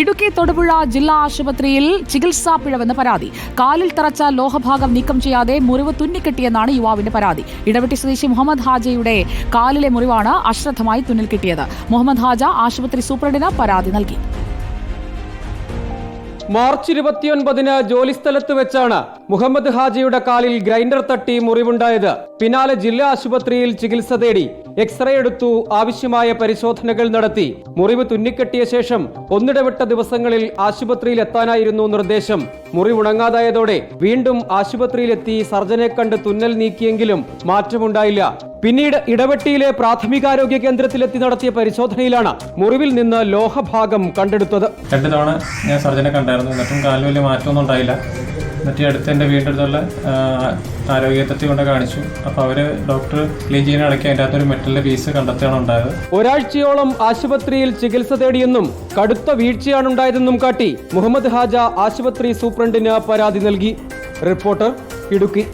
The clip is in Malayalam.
ഇടുക്കി തൊടുപുഴ ജില്ലാ ആശുപത്രിയിൽ ചികിത്സാ പിഴവെന്ന പരാതി. കാലിൽ തറച്ച ലോഹഭാഗം നീക്കം ചെയ്യാതെ മുറിവ് തുന്നിക്കെട്ടിയെന്നാണ് യുവാവിന്റെ പരാതി. ഇടവെട്ടി സ്വദേശി മുഹമ്മദ് ഹാജയുടെ കാലിലെ മുറിവാണ് അശ്രദ്ധമായി തുന്നിൽ കിട്ടിയത്. മുഹമ്മദ് ഹാജ ആശുപത്രി സൂപ്രണ്ടിന് പരാതി നൽകി. മാർച്ച് ഇരുപത്തിയൊൻപതിന് ജോലിസ്ഥലത്ത് വെച്ചാണ് മുഹമ്മദ് ഹാജിയുടെ കാലിൽ ഗ്രൈൻഡർ തട്ടി മുറിവുണ്ടായത്. പിന്നാലെ ജില്ലാ ആശുപത്രിയിൽ ചികിത്സ തേടി എക്സ്റേ എടുത്തു ആവശ്യമായ പരിശോധനകൾ നടത്തി. മുറിവ് തുന്നിക്കെട്ടിയ ശേഷം ഒന്നിടവിട്ട ദിവസങ്ങളിൽ ആശുപത്രിയിൽ എത്താനായിരുന്നു നിർദ്ദേശം. മുറിവുണങ്ങാതായതോടെ വീണ്ടും ആശുപത്രിയിലെത്തി സർജനെ കണ്ട് തുന്നൽ നീക്കിയെങ്കിലും മാറ്റമുണ്ടായില്ല. പിന്നീട് ഇടവെട്ടിയിലെ പ്രാഥമികാരോഗ്യ കേന്ദ്രത്തിലെത്തി നടത്തിയ പരിശോധനയിലാണ് മുറിവിൽ നിന്ന് ലോഹഭാഗം കണ്ടെടുത്തത്. രണ്ടു തവണ ഞാൻ സർജനെ കണ്ടായിരുന്നു. എന്നിട്ടും കാലിന് വലിയ മാറ്റമൊന്നും ഉണ്ടായില്ല. എന്നിട്ട് ഈ അടുത്ത് എന്റെ വീടിനടുത്തുള്ള ആരോഗ്യത്തെ കൊണ്ട് കാണിച്ചു. അപ്പോൾ അവർ ഡോക്ടർ ക്ലീൻ ചെയ്യാൻ ഇടയ്ക്ക് അതിന്റെ അകത്തൊരു മെറ്റലിന്റെ പീസ് കണ്ടെത്തുകയാണ് ഉണ്ടായത്. ഒരാഴ്ചയോളം ആശുപത്രിയിൽ ചികിത്സ തേടിയെന്നും കടുത്ത വീഴ്ചയാണ് ഉണ്ടായതെന്നും കാട്ടി മുഹമ്മദ് ഹാജ ആശുപത്രി സൂപ്രണ്ടിന് പരാതി നൽകി. റിപ്പോർട്ടർ ഇടുക്കി.